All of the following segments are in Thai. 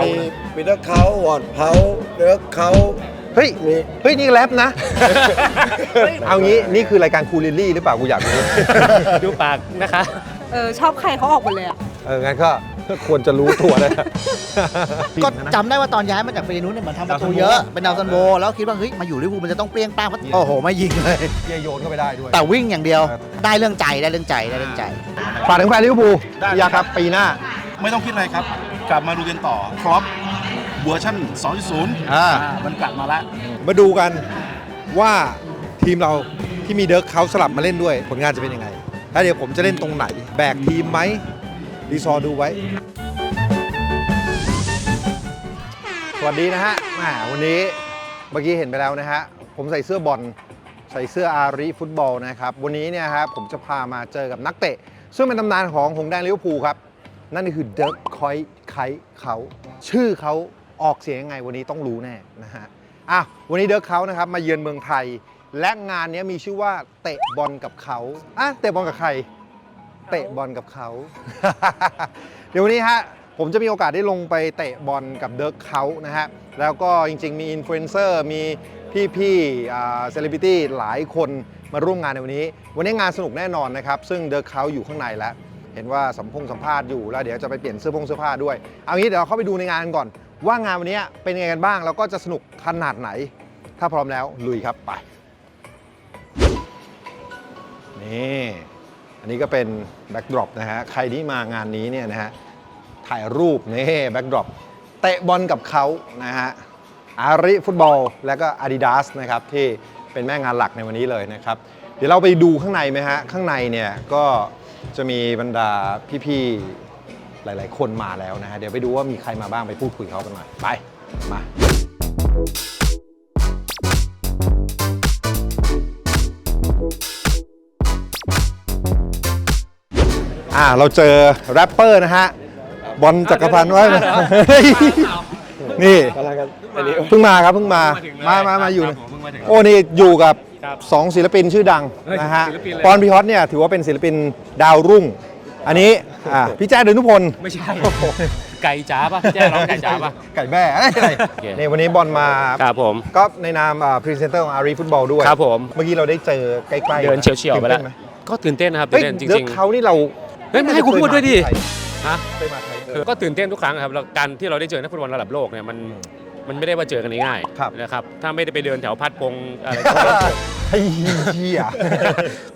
มีมีเนื้อเขาวอดเผาเนื้อเขาเฮ้ย มีเฮ้ย นี่แรปนะ เอางี้ นี่คือรายการคูลิลลี่หรือเปล่า กูอยากรู้ ดูปากนะคะ เออชอบใครเขาออกหมดเลยอะเออ งั้นก็ควรจะรู้ตัวนะก็จำได้ว่าตอนย้ายมาจากเฟรนุสเนี่ยเหมือนทำประตูเยอะ เป็นดาวซันโบแล้วคิดว่าเฮ้ยมาอยู่ลิเวอร์พูลมันจะต้องเปรี้ยงป้างเพราะโอ้โหไม่ยิงเลย เยโยนก็ไปได้ด้วย แต่วิ่งอย่างเดียว ได้เรื่องใจได้เรื่องใจได้เรื่องใจ ฝากถึงแฟนลิเวอร์พูลพี่ยาครับปีหน้า ไม่ต้องคิดอะไรครับ กลับมาดูกันต่อครอปเวอร์ชัน2.0อ่า มันกลับมาแล้วมาดูกันว่าทีมเราที่มีเดิร์กเขาสลับมาเล่นด้วย ผลงานจะเป็นยังไง แล้วเดี๋ยวผมจะเล่นตรงไหน แบกทีมไหมรีซอร์ดูไว้ สวัสดีนะฮะแหมวันนี้เมื่อกี้เห็นไปแล้วนะฮะ ผมใส่เสื้อบอลใส่เสื้ออารีฟุตบอลนะครับ วันนี้เนี่ยฮะผมจะพามาเจอกับนักเตะ ซึ่งเป็นตำนานของหงส์แดงลิเวอร์พูลครับ นั่นก็คือเดิร์กคอย ไคเขาชื่อเขาออกเสียงยังไงวันนี้ต้องรู้แน่นะฮะอะวันนี้เดิร์เขานะครับมาเยือนเมืองไทย และงานนี้มีชื่อว่าเตะบอลกับเขาอะเตะบอลกับใคร เตะบอลกับเขา เดี๋ยววันนี้ฮะผมจะมีโอกาสได้ลงไปเตะบอลกับเดิร์กเขานะฮะ แล้วก็จริงๆ มีอินฟลูเอนเซอร์ มีพี่ๆเซเลบริตี้หลายคนมาร่วมงานในวันนี้ วันนี้งานสนุกแน่นอนนะครับ ซึ่งเดิร์กเขาอยู่ข้างในแล้ว เห็นว่าสัมพงสัมภาษณ์อยู่แล้วเดี๋ยวจะไปเปลี่ยนเสื้อผงเสื้อผ้าด้วย เอางี้เดี๋ยวเราเข้าไปดูในงานกันก่อน ว่างานวันนี้เป็นยังไงกันบ้างแล้วก็จะสนุกขนาดไหน ถ้าพร้อมแล้วลุยครับไปนี่อันนี้ก็เป็นแบ็กดรอปนะฮะใครที่มางานนี้เนี่ยนะฮะถ่ายรูปนี่แบ็กดรอปเตะบอลกับเขานะฮะอาริฟุตบอลและก็ Adidas นะครับที่เป็นแม่งานหลักในวันนี้เลยนะครับ เดี๋ยวเราไปดูข้างในไหมฮะข้างในเนี่ยก็ จะมีบรรดาพี่ๆ หลายๆ คนมาแล้วนะฮะ เดี๋ยวไปดูว่ามีใครมาบ้างไปพูดคุยกับเขากันหน่อย ไป มา อ่าเราเจอแรปเปอร์นะฮะ บอลจักรพันธ์ไว้นะเฮ้ยนี่อะไรกันอันนี้ เพิ่งมาครับเพิ่งมา มามามาอยู่โอ้นี่อยู่กับ 2ศิลปินชื่อดังนะฮะปอนพิฮอตเนี่ยถือว่าเป็นศิลปินดาวรุ่ง อันนี้อ่าพี่แจ้เดินุพล ไม่ใช่ ไก่จ๋าป่ะแจ้ร้องไก่จ๋าป่ะ ไก่แบ้อะไรโอเค นี่วันนี้บอลมาครับผม ก็ในนามพรีเซนเตอร์ของอารีฟุตบอลด้วยครับผม เมื่อกี้เราได้เจอใกล้ๆเดินเฉียวๆไปแล้ว ตื่นต้นหมก็ตื่นเต้นนะครับเฮ้ตื่ยนเต้นจเดิริร์งกเขานี่เราเฮ้ยไม่ให้กูพูดด้วยดิฮะฮะ เคยมาไทยๆก็ตื่นเต้นทุกครั้งครับแล้วการที่เราได้เจอนักฟุตบอลระดับโลกเนี่ยมัน มันไม่ได้ว่าเจอกันง่ายครับๆนะครับถ้าไม่ได้ไปเดินแถวพัดพงอะไรก็ไม่ได้เจอไอ้เหี้ย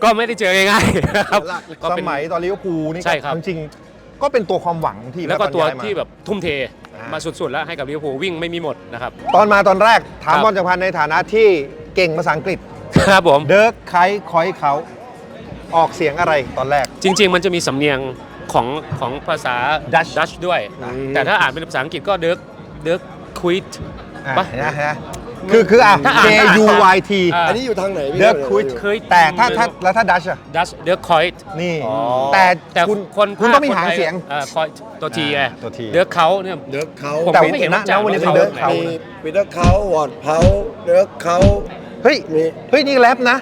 ก็ไม่ได้เจอง่ายๆนะครับก็สเป็น มัยตอนลิเวอร์พูลนี่ก็ใช่ครับ จริงๆก็เป็นตัวความหวังของทีมแล้วก็ตัวอนย้ายมา ที่แบบทุ่มเทอ่าม มาสุดๆแล้วให้กับลิเวอร์พูลวิ่งไม่มีหมดนะครับ ตอนมาตอนแรกถามครับ บอลจักรพันธ์ในฐานะที่เก่งภาษาอังกฤษ ครับผม เดิร์กไคคอยเขาออกเสียงอะไรตอนแรก จริง ๆ มันจะมีสำเนียงของของภาษา Dutch ดัชด้วย อืมแต่ถ้าอ่านเป็นภาษาอังกฤษก็เดิร์กเดิร์ก ควิดอะปะเห็นะฮะคือคืออะ ถ้าอ่าน J U Y T อ่า อันนี้อยู่ทางไหนพี่เดิร์กคุยเคยแต่ถ้าถ้าแล้วถ้าดัชอะดัชเดิร์กคอยด์นี่ อ๋อ แต่แต่คุณคนคุณต้องมีหางเสียง คอยตัวทีไงอ่าตัว T เดิร์กเขาเนี่ยเนื้อเขาผมแต่ไม่เห็นนะว่าจะนะวันนี้เป็นเขาเดิร์กเขามีนะมีเนื้อเขาวอดเผาเนื้อเขาเฮ้ยมีเฮ้ย นี่แรปนะ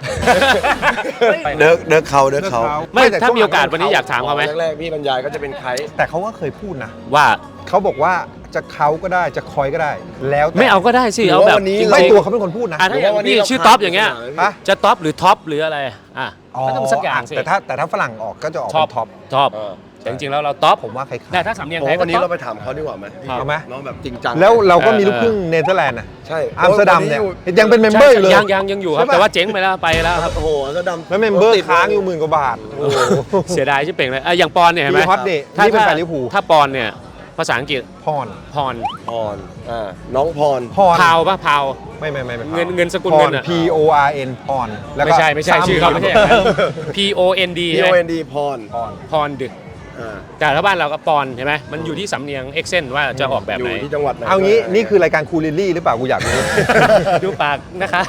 เนื้อเนื้อเขาเนื้อเขาไม่แต่ถ้าช่วงมีโอกาสหลังวันนี้อยากถามเขาไหมแรกๆพี่บรรยายก็จะเป็นไคแต่เขาก็เคยพูดนะ ว่าเขาบอกว่า จะเขาก็ได้จะคอยก็ได้ แล้วแต่ไม่เอาก็ได้สิ หรือเอาว่าแบบวันนี้จริงๆไม่ตัวเขาเป็นคนพูดนะ อะถ้าอย่างพี่ชื่อท็อปอย่างเงี้ย ฮะ จะท็อปหรือท็อปหรืออะไร อะก็ต้องสักอย่างสิแต่ถ้าแต่ถ้าฝรั่งออกก็จะออกท็อเป็ปนท็อปท็อปเออ แต่จริงๆแล้วเราท็อปผมว่าคล้ายแต่ถ้าสำเนียงผมไทยว่าวันนี้ก็ท็เราอปไปถามเขาดีกว่าไหมครับ เอาไหมน้องแบบจริงจังๆแล้วเราก็มีเออลูกครึ่งเนเธอร์แลนด์นะใช่อัมสเตอร์ดัมเนี่ยวันยังเป็นเมมเบอร์อยู่เลย ยังยังยังอยู่ครับ ใช่ปะ แต่ว่าเจ๊งไปแล้วไปแล้วครับ โอ้โหอัมสเตอร์ดัมแล้วเมมเบอร์ติดค้างอยู่หมื่นกว่าบาทโอ้โห เสียดายชิบเป่งเลยอะอย่างปอนเนี่ยเห็นไหมพี่ฮอตนี่นี่เป็นแฟนลิเวอร์พูล ถ้าปอนเนี่ย ภาษาอังกฤษพรพรพรอ่าน้องพรพรพาวป่ะพาว ไม่ไม่ไม่ไม่เงินเงินสกุลพเงิรนอะ P O R N พรแล้วก็ไม่ใช่ไม่ใช่ชื่อเขาไม่ใช่อย่างนั้น P O N D P ใช่ O ไหม N D พรพร พรดึก อ่า แต่ถ้าบ้านเราก็ปอนเห็นไหมมันอยู่ที่สำเนียงเอ็กเซนว่าจะออกแบบอยู่ไหนที่จังหวัดไหนเอางี้นี่คือรายการคูลิลลี่หรือเปล่ากูอยากรู้ ดูปากนะคะ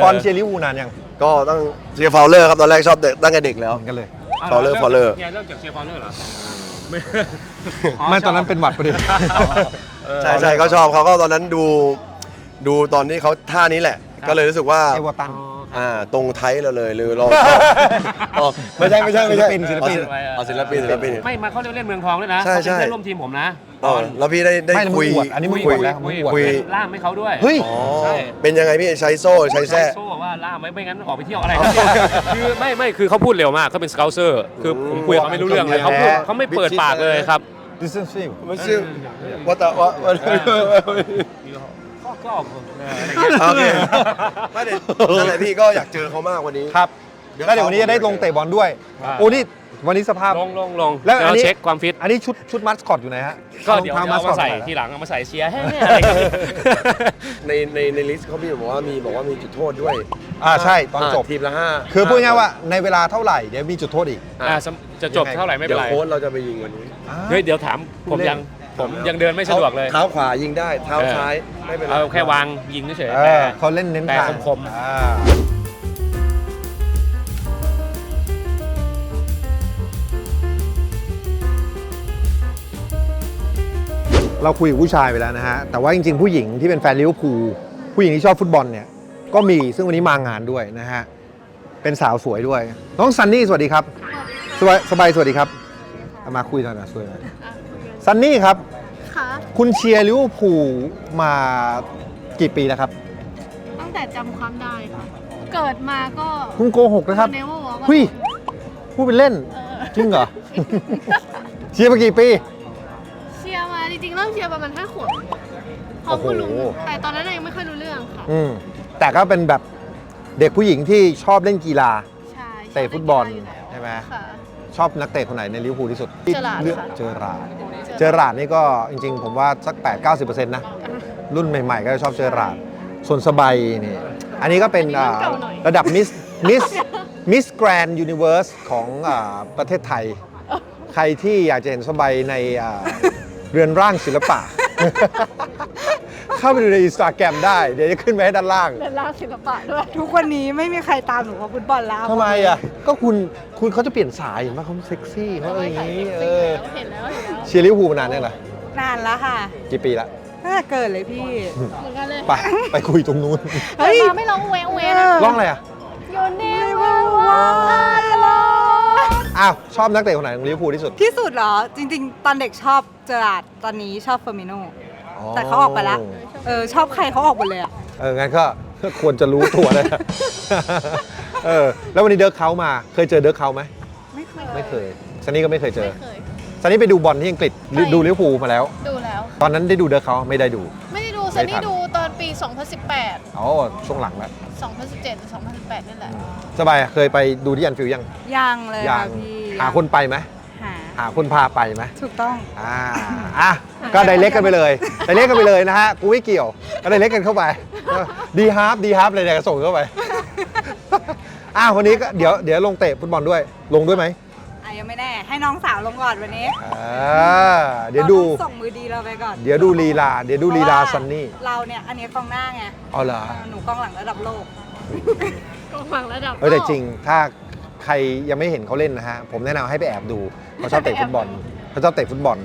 เพรเชียร์ลิเวอร์พูลนานยังก็ต้องเชียร์ฟาวเลอร์ครับ ตอนแรกชอบเด็กตั้งแต่เด็กแล้ว เหมือนกันเลยา Fowler ริ่ม Fowler เนี่ยเริ่มจากเชียร์ฟอลเลอร์เหรอ ไม่ตอนนั้นเป็นหวัดพอดี ใช่ใช่เขาชอบเขาก็ตอนนั้นดู ดูตอนที่เขาท่านี้แหละ ก็เลยรู้สึกว่า เอเวอร์ตัน อ่าตรงไทยเราเลยหรือเรา อ๋อไม่ใช่ไม่ใช่ไม่ใช่ศิลปินศิลปินเอาศิลปินศิลปิน ไม่มาเขาเรียกเล่นเมืองทองด้วยนะใช่เขาเป็นใช่เพื่อนร่วมทีมผมนะอ๋อแล้วพี่ได้ได้ไม่นะมึงคุย อวดอันนี้มึงอวดแล้วมึงอวดคุย เป็นล่ามให้เขาด้วย เฮ้ย อ๋อใช่ เป็นยังไงพี่ใช้โซ่ใช้แส้ โซ่ว่าล่ามไว้ไม่งั้นออกไปเที่ยวอะไรครับคือไม่ไม่คือเขาพูดเร็วมากเขาเป็นสเกลเซอร์ คือผมคุยกับเขาไม่รู้เรื่องเลยเขาพูดเขาไม่เปิดปากเลยครับ This is him มันชื่อว่าแต่ว่าว่าก็ก็ออกเอออะไรโอเคเงี้ยไม่เด็นั่นแหละพี่ก็อยากเจอเขามากวันนี้ ครับ แล้วเดี๋ยววันนี้จะได้ลงเตะบอลด้วยอ่าโอ้นี่ วันนี้สภาพลงลงลงแล้แล้ววอันนี้ เช็คความฟิต อันนี้ชุดชุดมัสคอตอยู่ไหนฮะก็เดี๋ยวรองเอาท้มาใส่สคอตทีหลังเอามาใส่เชียร์ให้อะไรกันในในในลิสต์เขาพี่บอกว่ามีบอกว่ามีจุดโทษด้วยอ่าใช่ตอนจบาทีมละห้าคือพูดง่ายๆว่าในเวลาเท่าไหร่เดี๋ยวมีจุดโทษอีกอ่าสำจะจบเท่าไหร่ไม่เป็เดี๋นยวไร โค้ชเราจะไปยิงวันนี้เฮ้ยเดี๋ยวถามผมยังผมยังเดินไม่สะดวกเลย เท้าขวายิงได้เท้าเออ ซ้ายไม่เป็นไร เอาแค่วางยิงเฉยๆเอแต่ อเขาเล่นเน้นแต่ทางคมๆ อ่า เราคุยกับผู้ชายไปแล้วนะฮะ แต่ว่าจริงๆ ผู้หญิงที่เป็นแฟนลิเวอร์พูลผู้หญิงที่ชอบฟุตบอลเนี่ยก็มีซึ่งวันนี้มางานด้วยนะฮะ เป็นสาวสวยด้วย น้องซันนี่สวัสดีครับ สบายสบายสวัสดีครับเอามาคุยหน่อยนะสวยหน่อยซันนี่ครับ ค่ะคุณเชียร์ลิเวอร์พูลมากี่ปีแล้วครับตั้งแต่จำความได้ค่ะ เกิดมาก็คุณโกหกนะครับเนเวอร์วอลเฮ้ยพูดเป็นเล่น จริงเหรอ เชียร์มากี่ปีเชียร์มา จริงๆเริ่มเชียร์ประมาณห้าขวบพร้อมคุณลุงโอ้โห แต่ตอนนั้นยังไม่ค่อยรู้เรื่องค่ะ อืมแต่ก็เป็นแบบเด็กผู้หญิงที่ชอบเล่นกีฬาใช่เตะฟุตบอลชอบเล่นกีฬาอยู่แล้วใช่ไหมค่ะ ชอบนักเตะคนไหนในลิเวอร์พูลที่สุดเจอราร์ดลืกค่ะ เจอราร์ดเจอราร์ดนี่ก็จริง ๆ ผมว่าสัก 8-90%นะ รุ่นใหม่ ๆ ก็จะชอบเจอราร์ดส่วนสบายนี่อันนี้ก็เป็นอ่าระดับมิสมิสมิสแกรนด์ยูนิเวอร์สของอาประเทศไทย ใครที่อยากจะเห็นสบายในอ่า เรือนร่างศิลปะ เข้าไปดูในอินสตาแกรมได้ เดี๋ยวจะขึ้นไปให้ด้านล่าง เรียนร่างศิลปะด้วย ทุกวันนี้ไม่มีใครตามหนูกับฟุตบอลแล้ว ทำไมอะ ก็คุณคุณเขาจะเปลี่ยนสายเห็นไหมเขาเซ็กซี่เขาอะไรอย่างนี้ เออเห็นแล้วเห็นแล้วเชียร์ลิเวอร์พูลมานานยังเหรอนานแล้วค่ะกี่ปีละตั้งแต่เกิดเลยพี่ เหมือนกันเลยไป ไปคุยตรงนู้น เฮ้ย มาไม่ร้องเวงเวงนะร้องอะไรอะ You never walk alone อ้าวชอบนักเตะคนไหนของลิเวอร์พูลที่สุดที่สุดเหรอ จริง ๆ ตอนเด็กชอบเจอราร์ดตอนนี้ชอบเฟอร์มิโนแต่เขาออกไปละเออชอบใครเขาออกหมดเลยอะเอองั้นก็ควรจะรู้ตัวเลยเออแล้ววันนี้เดิร์กเขามาเคยเจอเดิร์กเขาไหมไม่เคยไม่เคยซันนี่ก็ไม่เคยเจอไม่เคย ซันนี่ไปดูบอลที่อังกฤษไปดูลิเวอร์พูลมาแล้ว ดูแล้ว ตอนนั้นได้ดูเดิร์กเขาไม่ได้ดู ไม่ได้ดูไม่ซันทันี่นดูตอน ปี 2018 อ๋อช่วงหลังแล้ว2017หรือ2018 นี่แหละ สบายอะเคยไปดูที่แอนฟิลด์ยังยังเลยยัค่ะพี่หาคนไปไหมหาหาคนพาไปไหมถูกต้อง อ่าอะก็ไดเล็กกันไปเลยไดเล็กกันไปเลยนะฮะกูไม่เกี่ยวก็ไดเล็กกันเข้าไปดีฮาร์ฟดีฮาร์ฟเลยเนี่ยส่งเข้าไปอะวันนี้ก็เดี๋ยวเดี๋ยวลงเตะฟุตบอลด้วยลงด้วยไหมอะยัง ไม่แน่ ให้น้องสาวลงก่อนวันนี้อ่าเดี๋ยวดู ราต้องส่งมือดีเราไปก่อนเดี๋ยวดูลีลา เดี๋ยวดูลีลาเพระว่ซันนี่เราเนี่ยอันนี้กองหน้าไงเอาเหรอเออหนูกองหลังระดับโลกก็ฟังระดับเออแต่จริง ถ้าใครยังไม่เห็นเขาเล่นนะฮะ ผมแนะนำให้ไปแอบดูเขาชอบเตะฟุตบอลเขาชอบเตะฟุตบอล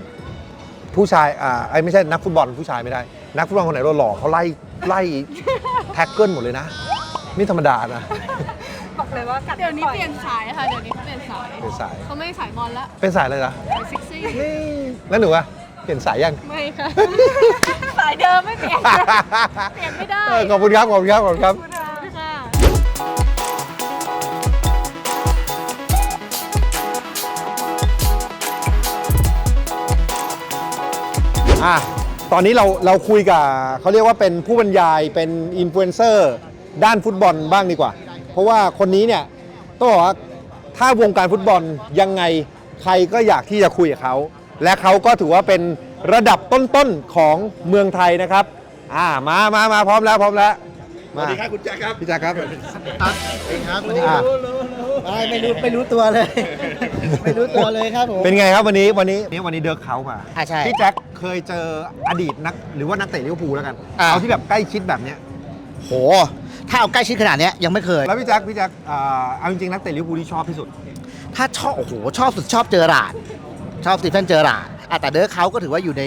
ผู้ชาย อ่าไอ้ไม่ใช่นักฟุตบอลผู้ชายไม่ได้ นักฟุตบอลคนไหนหล่อๆเขาไล่ไล่แท็กเกิลหมดเลยนะนี่ธรรมดานะบอก เลยว่ากัดเดี๋ยวนี้ปล่อเปลี่ยนสายค่ะ เดี๋ยวนี้เขาเปลี่ยนสายเป็นสาย เขาไม่สายบอลละเป็นสายเลยเหรอสายเซ็กซี่นี่แล้วหนูอะเปลี่ยนสายยัง ไม่ค่ะ สายเดิมไม่เปลี่ยนเปลี่ยนไม่ได้เออขอบคุณครับ ขอบคุณครับ ขอบคุณครับ ค่ะอะ ตอนนี้เราเราคุยกับเขาเรียกว่าเป็นผู้บรรยายเป็นอินฟลูเอนเซอร์ด้านฟุตบอลบ้างดีกว่า เพราะว่าคนนี้เนี่ยต้องบอกว่าถ้าวงการฟุตบอลยังไงใครก็อยากที่จะคุยกับเขาและเขาก็ถือว่าเป็นระดับต้นๆของเมืองไทยนะครับ อ่ามามามาพร้อมแล้วพร้อมแล้วสวัสดีครับคุณแจ็คครับพี่แจ็คครับครับสวัสดีอะไม่รู้ไม่รู้ตัวเลย ไม่รู้ตัวเลยครับผมเป็นไงครับวันนี้วันนี้วันนี้เดิร์กเขามาอะใช่ พี่แจ็คเคยเจออดีตนักหรือว่านักเตะลิเวอร์พูลแล้วกันอะเอาที่แบบใกล้ชิดแบบเนี้ยโห ถ้าเอาใกล้ชิดขนาดเนี้ยยังไม่เคย แล้วพี่แจ็คพี่แจ็คอ่าเอาจริงๆนักเตะลิเวอร์พูลที่ชอบที่สุด ถ้าชอบโอ้โหชอบสุดชอบเจอราร์ดชอบสตีเฟนเจอราร์ดอะแต่เดิร์กเขาก็ถือว่าอยู่ใน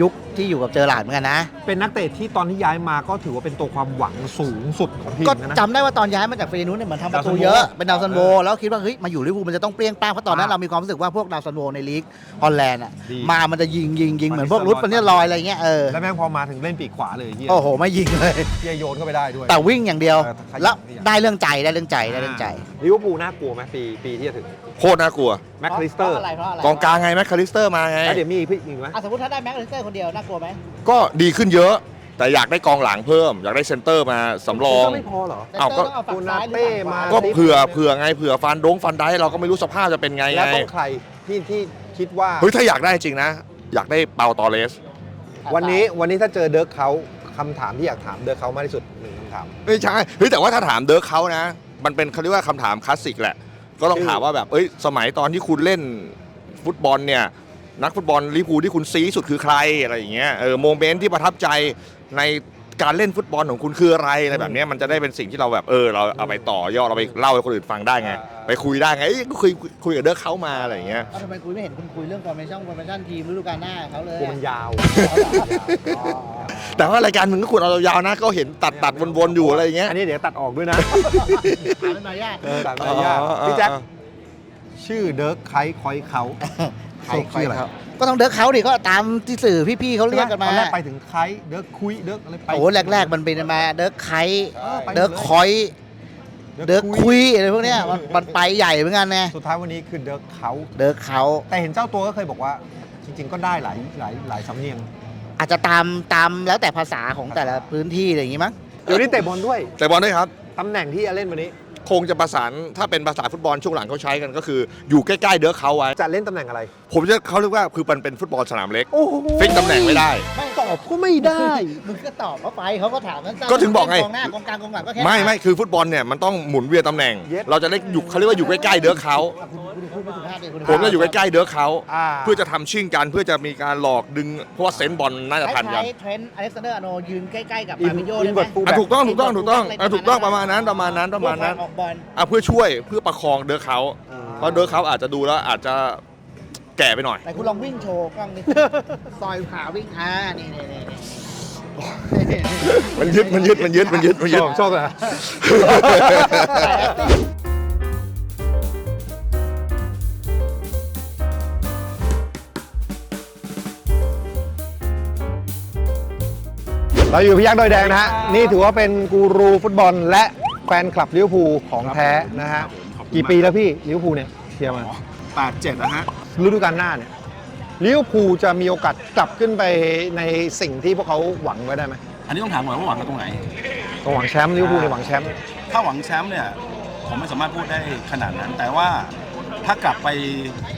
ยุคที่อยู่กับเจอหลาดเหมือนกันนะ เป็นนักเตะที่ตอนที่ย้ายมาก็ถือว่าเป็นตัวความหวังสูงสุดของทีมก็นะนะจำได้ว่าตอนย้ายมาจากเฟรนูนเนี่ยเหมือนทำประตูดาวซันโวเยอะเป็นดาวซันโวเออแล้วคิดว่าเฮ้ยมาอยู่ลิเวอร์พูลมันจะต้องเปรี้ยงป้างเพราะตอนนั้นอ่าเรามีความรู้สึกว่าพวกดาวซันโวในลีกฮอลแลนด์อะดีมามันจะยิงยิงยิงเหมือนพวกมันรุดมีปันเนี่ยลอยอะไรเงี้ยเออแล้วแม่งพอมาถึงเล่นปีกขวาเลยเฮียโอ้โหไม่ยิงเลย เฮียโยนเข้าไปได้ด้วย แต่วิ่งอย่างเดียวเออขยันแล้วขยัน ได้เรื่องใจได้เรื่องใจได้เรื่องใจ ลิเวอร์พูลน่ากลัวไหมปีปีที่จะถึง โคตรน่ากลัวแม็กคลิสเตอร์เพราะอะไรเพราะอะไรกองกลางไงแม็กคาลิสเตอร์มาไง แล้วเดี๋ยวมีอีกพี่อีกไหมอะสมมติถ้าได้แม็กคาลิสเตอร์คนเดียวน่ากลัวไหมก็ดีขึ้นเยอะ แต่อยากได้กองหลังเพิ่ม อยากได้เซนเตอร์มาสำรอง ก็ไม่พอเหรอแต่อ้าวก็ต้องเอาฝั่งซ้ายหรือโคนาเต้ฝั่งขวามาก็เผื่อเผื่อไงเผื่อฟันดงฟันได้เราก็ไม่รู้สภาพจะเป็นไงแล้วไงต้องใครที่ที่คิดว่าเฮ้ยถ้าอยากได้จริงนะ อยากได้เปาตอเลสวันนี้วันนี้ถ้าเจอเดิร์กเขาคำถามที่อยากถามเดิร์กเขามากที่สุดหนึ่งคำถาม ไม่ใช่เฮ้ยแต่ว่าถ้าถามเดิร์กเขานะ มันเป็นเขาเรียกว่าคำถามคลาสสิกแหละ ก็ต้องถามว่าแบบเอ้ยสมัยตอนที่คุณเล่นฟุตบอลเนี่ยนักฟุตบอลลิพูที่คุณซีสุดคือใครอะไรอย่างเงี้ยเออโมเมนต์ที่ประทับใจใน การเล่นฟุตบอลของคุณคืออะไรอะไรแบบเนี้ยมันจะได้เป็นสิ่งที่เราแบบเออเราเอาไปต่อยอดเราไปเล่าให้คนอื่นฟังได้ไง ไปคุยได้ไงเอ้ยก็คุยคุยกับเดิร์กเขามาอะไรอย่างเงี้ย เอ้าทำไมคุณไม่เห็นคุณคุยเรื่องฟอร์เมชั่นฟอร์เมชั่นทีมฤดูกาลหน้าเขาเลยกลัวมันยาวอ๋อแต่ว่ารายการมึงก็ควรเอายาวๆนะก็เห็นตัดตัดวนๆอยู่อะไรอย่างเงี้ย อันนี้เดี๋ยวตัดออกด้วยนะถามเป็นมารยาทเออตัดไม่ยากอ๋อพี่แจ็คอ๋อชื่อเดิร์กไคคอยเขา ใครใครเขา ก็ต้องเดิร์กเขาดิก็ตามที่สื่อพี่ๆเขาเรียกกันมาตอนแรกไปถึงไคเดิร์กคุยเดิร์กอะไรไปโอ้แรก ๆ มันเป็นมาเดิร์กไคเออไปหมดเลยเดิร์กคอยเดิร์กคุยอะไรพวกเนี้ยมันมันไปใหญ่เหมือนกันไงสุดท้ายวันนี้คือเดิร์กเขาเดิร์กเขาแต่เห็นเจ้าตัวก็เคยบอกว่า จริง ๆ ก็ได้หลายหลายหลายสำเนียง อาจจะตามตามแล้วแต่ภาษาของแต่ละพื้นที่อะไรอย่างงี้มั้งเดี๋ยวนี้เตะบอลด้วยแต่บอลด้วยครับตำแหน่งที่จะเล่นวันนี้ คงจะประสานถ้าเป็นภาษาฟุตบอลช่วงหลังเขาใช้กันก็คืออยู่ใกล้ๆเดิร์กเขาไว้จะเล่นตำแหน่งอะไร ผมจะเขาเรียกว่าคือมันเป็นฟุตบอลสนามเล็กโอ้โหฟิกตำแหน่งไม่ได้ ไม่ตอบก็ไม่ได้ มึงก็ตอบเขาไปเขาก็ถามสั้นๆก็ถึงบอกไง กองหน้ากองกลางกองหลังก็แค่ไม่ไม่คือฟุตบอลเนี่ยมันต้องหมุนเวียนตำแหน่ง Yes เราจะได้อยู่เขาเรียกว่าอยู่ใกล้ๆเดิร์กเขา คุณ คุณพูดไม่สุภาพเลยคุณผมจะอยู่ใกล้ๆเดิร์กเขาอ่า เพื่อจะทำชิ่งกันเพื่อจะมีการหลอกดึงเพราะว่าเซนส์บอลน่าจะทันกันคล้ายๆเทรนต์อเล็กซานเดอร์อาร์โนยืนใกล้ๆกับอินมาริโยอินได้ไหเวิมร์ดฟูลอะแบ็ถูกต้องถูกต้องถูกต้องอะถูกต้องประมาณนั้นประมาณนั้นประมาณนั้น ออกบอล อะเพื่อช่วยเพื่อประคองเดิร์กเขาเพราะเดิร์กเขาอาจจะดูแล้วอาจจะแก่ไปหน่อย แต่คุณลองวิ่งโชว์กล้องนี่ ซอยขาวิ่งอ่านี่นี่นี่นี่มันยึดมันยึดมันยึดมันยึดมันยึด ชอบชอบเล เราอยู่พยักษ์ดอยแดงนะฮะ นี่ถือว่าเป็นกูรูฟุตบอลและแฟนคลับลิเวอร์พูลของแท้นะฮะกี่ปีแล้วพี่ลิเวอร์พูลเนี่ยเชียร์มาแปดเจ็ดนะฮะ ฤดูกาลหน้าเนี่ยลิเวอร์พูลจะมีโอกาสกลับขึ้นไปในสิ่งที่พวกเขาหวังไว้ได้ไหมอันนี้ต้องถามก่อนว่าหวังกันตรงไหนก็หวังแชมป์ลิเวอร์พูลในยหวังแชมป์ถ้าหวังแชมป์เนี่ย ผมไม่สามารถพูดได้ขนาดนั้น แต่ว่า ถ้ากลับไป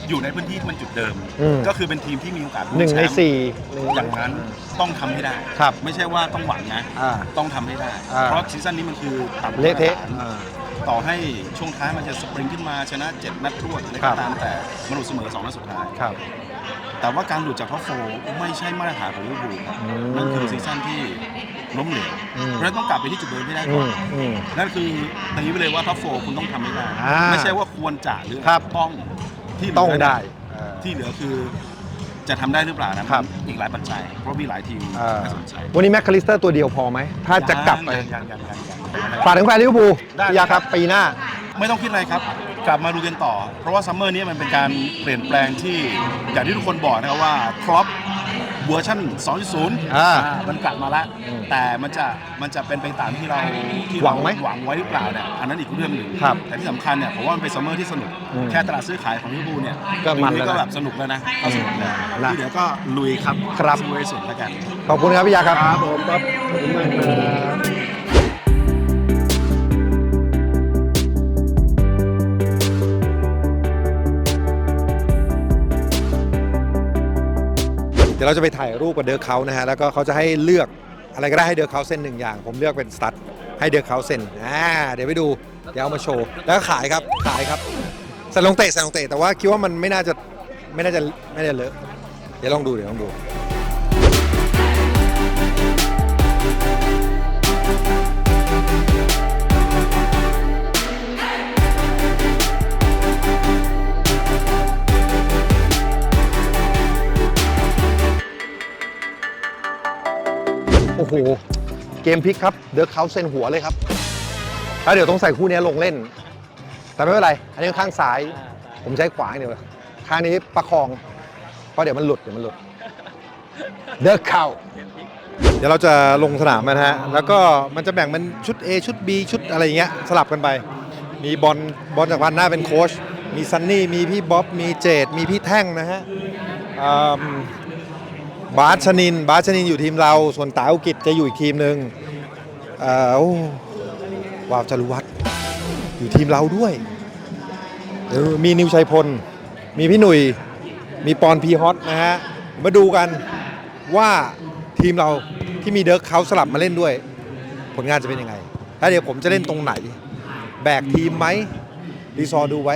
อยู่ในพื้นที่ที่มันจุดเดิม อืม ก็คือเป็นทีมที่มีโอกาสหนึ่งในแชมป์สี่หงอย่างนั้นต้องทำให้ได้ ครับ ไม่ใช่ว่าต้องหวังนะ อ่า ต้องทำให้ได้ อ่า เพราะซีซั่นนี้มันคือต่ำเละเทะ มาตรฐานต่อให้ช่วงท้ายมันจะสปริงขึ้นมาชนะ 7 นัดรวดอะไรครัก็บ ตามแต่มันหลุดเสมอ 2 นัดสุดท้าย ครับ แต่ว่าการหลุดจากท็อปโฟร์ไม่ใช่มาตรฐานของลิเวอร์พูลครับอืม นั่นคือซีซั่นที่ ล้มเหลวอืม เพราะฉะนั้นต้องกลับไปที่จุดเดิมให้ได้อืก่อนมอืม นั่นคือตีไปเลยว่าท็อปโฟร์คุณต้องทำให้ได้อ่าไม่ใช่ว่าควรจะหรือครับ ต้องที่เหลืต้องได้ที่เหลือคือจะทำได้หรือเปล่านะครับ อีกหลายปัจจัย เพราะมีหลายทีมอ่าน่าสนใจวันนี้แม็กคาลิสเตอร์ตัวเดียวพอไหม ถ้าจะกลับไปยังยังยังยังยัง ฝากถึงแฟนลิเวอร์พูลได้ พี่ยาครับปีหน้า ไม่ต้องคิดอะไรครับ กลับมาดูกันต่อ เพราะว่าซัมเมอร์นี้มันเป็นการเปลี่ยนแปลงที่อย่างที่ทุกคนบอกนะครับว่าครอป เวอร์ชัน2.0อ่าอ่ามันกลับมาแล้วอืมแต่มันจะมันจะเป็นไปตามที่เราที่หวังไหมหวังไว้หรือเปล่าเนี่ยอันนั้นอีกเรื่องหนึ่งครับแต่ที่สำคัญเนี่ยผมว่ามันเป็นซัมเมอร์ที่สนุก อืมแค่ตลาดซื้อขายของลิเวอร์พูลเนี่ยก็มันปีแล้วนะก็แบบสนุกแล้วนะก็สนุกแล้วนะที่เหลือก็ลุยครับครับ สู้ให้สุดแล้วกัน ขอบคุณครับพี่ยาครับ ครับผมครับขอบคุณมากครับ ดี๋ยวเราจะไปถ่ายรูปกับเดอร์เขานะฮะแล้วก็เขาจะให้เลือกอะไรก็ได้ให้เดอร์เขาเส้นหนึ่งอย่าง ผมเลือกเป็นสตัดให้เดอร์เขาเส้นอ่าเดี๋ยวไปดูเดี๋ยวเอามาโชว์แล้วก็ขายครับขายครับใส่ลงเตะใส่ลงเตะแต่ว่าคิดว่ามันไม่น่าจะไม่น่าจะไม่น่าจะเลอะเดี๋ยวลองดูเดี๋ยวลองดู หเกมพลิกครับเดอะเขาเซนหัวเลยครับแล้วเดี๋ยวต้องใส่คู่นี้ลงเล่น แต่ไม่เป็นไร อันนี้ข้างซ้าย ผมใช้ขวาอย่างเดียวข้างนี้ประคอง เพราะเดี๋ยวมันหลุดเดี๋ยวมันหลุดเดอะเขาเดี๋ยวเราจะลงสนามนะฮะ แล้วก็มันจะแบ่งเป็นชุด A ชุด B ชุดอะไรอย่างเงี้ยสลับกันไป มีบอลบอลจากพันหน้าเป็นโค้ช มีซันนี่ มีพี่บ๊อบ มีเจด มีพี่แท่งนะฮะ บาสชนิน บาสชนินอยู่ทีมเรา ส่วนตาอุกิจจะอยู่อีกทีมหนึ่งเอ่อโอ้วาวจรุวัฒน์อยู่ทีมเราด้วยเออมีนิวชัยพล มีพี่หนุ่ย มีปอนพีฮอตนะฮะ มาดูกันว่าทีมเราที่มีเดิร์กเขาสลับมาเล่นด้วย ผลงานจะเป็นยังไงแล้วเดี๋ยวผมจะเล่นตรงไหน แบกทีมไหม รีซอร์ดูไว้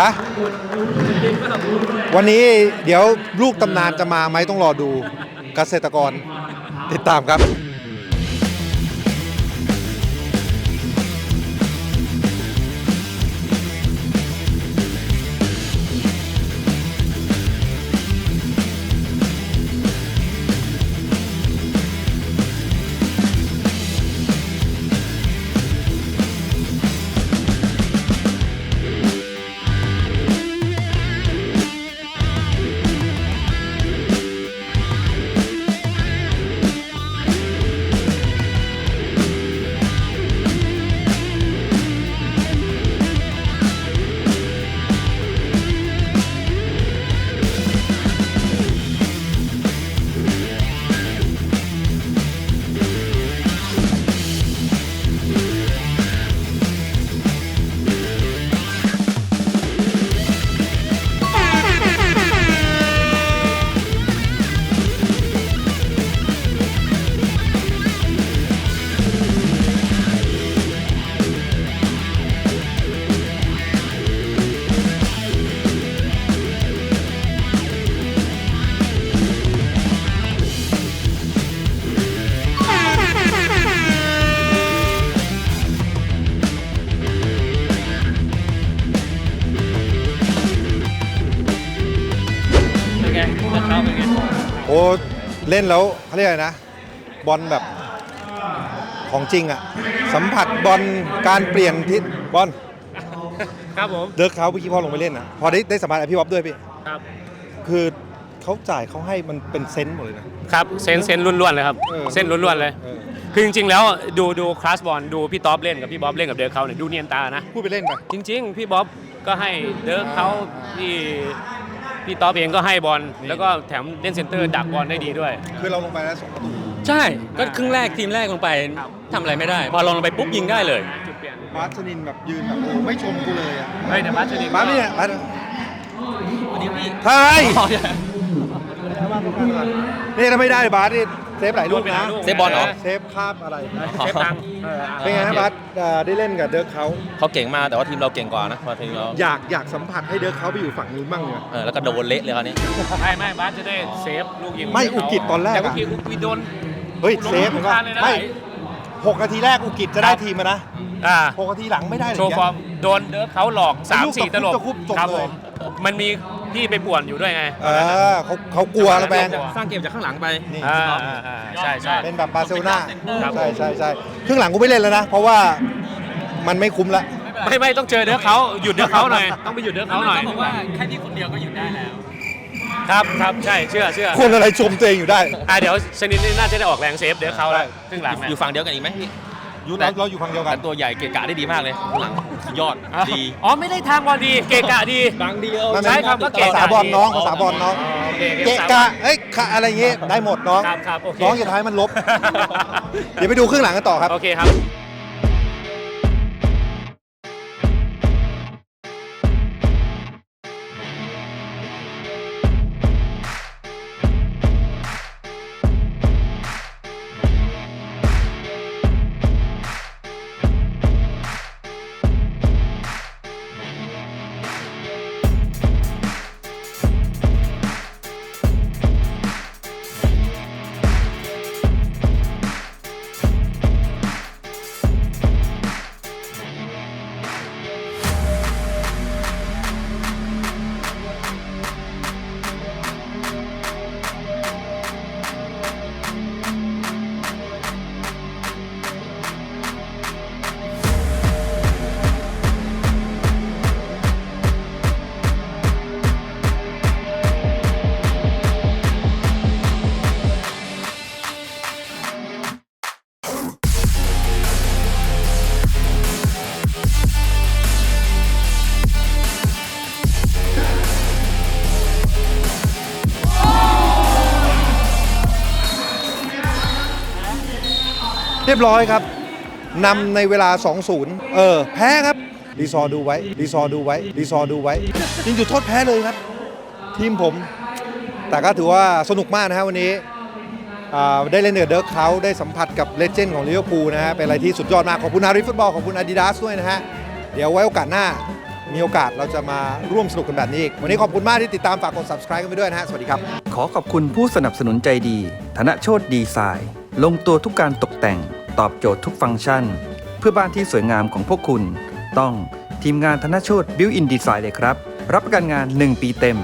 ฮะวันนี้เดี๋ยวลูกตำนานจะมาไหมต้องรอดูเกษตรกรติดตามครับ อ้เล่นแล้วเขาเรียกอะไรนะ บอลแบบของจริงอะสัมผัสบอลการเปลี่ยนทิศบอลครับผม เดิร์กเขาเมื่อกี้พอลงไปเล่นนะพอได้ได้สัมผัสกับพี่บ๊อบด้วยพี่ครับ คือเขาจ่ายเขาให้มันเป็นเซนต์หมดเลยนะ ครับเซนเซนล้วนๆเลยครับออเส้นล้วนๆเลยออ คือจริงๆแล้วดูดูคลาสบอลดูพี่ท็อปเล่นกับพี่บ๊อบเล่นกับเดิร์กเขาเนี่ยดูเนียนตานะ พูดไปเล่นไป จริงๆ พี่บ๊อบก็ให้เดิร์กเขาพี่ พี่ท็อปเองก็ให้บอลแล้วก็แถมเล่นเซนเตอร์ดักบอลได้ดีด้วย คือเราลงไปแล้วสองประตูใช่ก็ครึ่งแรกทีมแรกลงไปทำอะไรไม่ได้ พอลงไปปุ๊บยิงได้เลย จุดเปลี่ยนบาสชนินแบบยืนแบบโอ้ไม่ชมกูเลยอะเฮ้ยแต่บัสชนินบาสเนี่ยบาสวันนี้พี่ใช่นี่ถ้าไม่ได้บาสนี่เซฟหลายลูกนะเซฟบอลเหรอ เซฟคาบอะไรเซฟตังค์เออเป็นไงฮะบาสเอ่อได้เล่นกับเดิร์กเขาเขาเก่งมากแต่ว่าทีมเราเก่งกว่านะมาทีมเราอยากอยากสัมผัสให้เดิร์กเขาไปอยู่ฝั่งนู้นบ้างเนี่ย เออแล้วก็โดนเละเลยคราวนี้ ไม่ไม่บัสจะได้เซฟลูกยิงไม่อุกิจตอนแรกอะ แต่อุกิจอุกิจโดน เฮ้ย เซฟลงก็ทุนเลยนะไม่หกนาทีแรกอุกิจจะได้ทีมมานะอ่าหกนาทีหลังไม่ได้เลยโชว์ฟอร์มโดนเดิร์กเขาหลอกไอ้ลูก3 4ตลบตะคุบตะคุบจบครับเลยผม มันมีพี่ไปป่วนอยู่ด้วยไงเออเขาเขากลัวระแบงสร้างเกมจากข้างหลังไป นี่ อ่าอ่าอ่าใช่ใช่ เป็นแบบบาร์เซโลนาครับ ใช่ใช่ใช่ครึ่งหลังกูไม่เล่นแล้วนะ เพราะว่ามันไม่คุ้มละ ไม่ไม่ต้องเจอเดิร์กเขาหยุดเดิร์กเขาหน่อยต้องไปหยุดเดิร์กเขาหน่อยบอกว่าแค่ที่คนเดียวก็หยุดได้แล้ว ครับครับใช่เชื่อเชื่อคนอะไรชมตัวเองอยู่ได้ อ่าเดี๋ยวชนิดนี้น่าจะได้ออกแรงเซฟเดิร์กเขาแล้วครึ่งหลังอยู่ฝั่งเดียวกันอีกไหมพี่ อยู่เราเราอยู่ฝั่งเดียวกัแต่นตัวใหญ่เกะกะได้ดีมากเลยข้างหลังยอดอะดี อ๋อไม่ได้ทางบอลดี เกะกะดี บางเดียวมันใช้คำว่าเกะภากะ ษาบอลน้องดีภาษาบอลน้องโอเคเกะกะเอ้ยขะอะไรเงี้ยได้หมดน้องครับครับโอเค น้องอย่าท้ายมันลบ เดี๋ยวไปดูครึ่งหลังกันต่อครับ โอเคครับ รียบร้อยครับนำในเวลา 2-0 เออ แพ้ครับรีซอดูไว้รีซอดูไว้รีซอดูไว้ยิงจุดโทษแพ้เลยครับ ทีมผม แต่ก็ถือว่าสนุกมากนะฮะวันนี้ได้เล่นเดือเดิร์กเขาได้สัมผัสกับเลเจนด์ของลิเวอร์พูลนะฮะเป็นอะไรที่สุดยอดมาก ขอบคุณอาริฟุตบอล ขอบคุณอาดิดาสด้วยนะฮะ เดี๋ยวไว้โอกาสหน้า มีโอกาสเราจะมาร่วมสนุกกันแบบนี้อีก วันนี้ขอบคุณมากที่ติดตามฝากกด subscribe กันไปด้วยนะฮะ สวัสดีครับ ขอขอบคุณผู้สนับสนุนใจดี ธนโชตดีไซน์ ลงตัวทุกการตกแต่ง ตอบโจทย์ทุกฟังก์ชัน เพื่อบ้านที่สวยงามของพวกคุณ ต้องทีมงานธนชดบิวอินดีไซน์เลยครับ รับประกันงาน 1 ปีเต็ม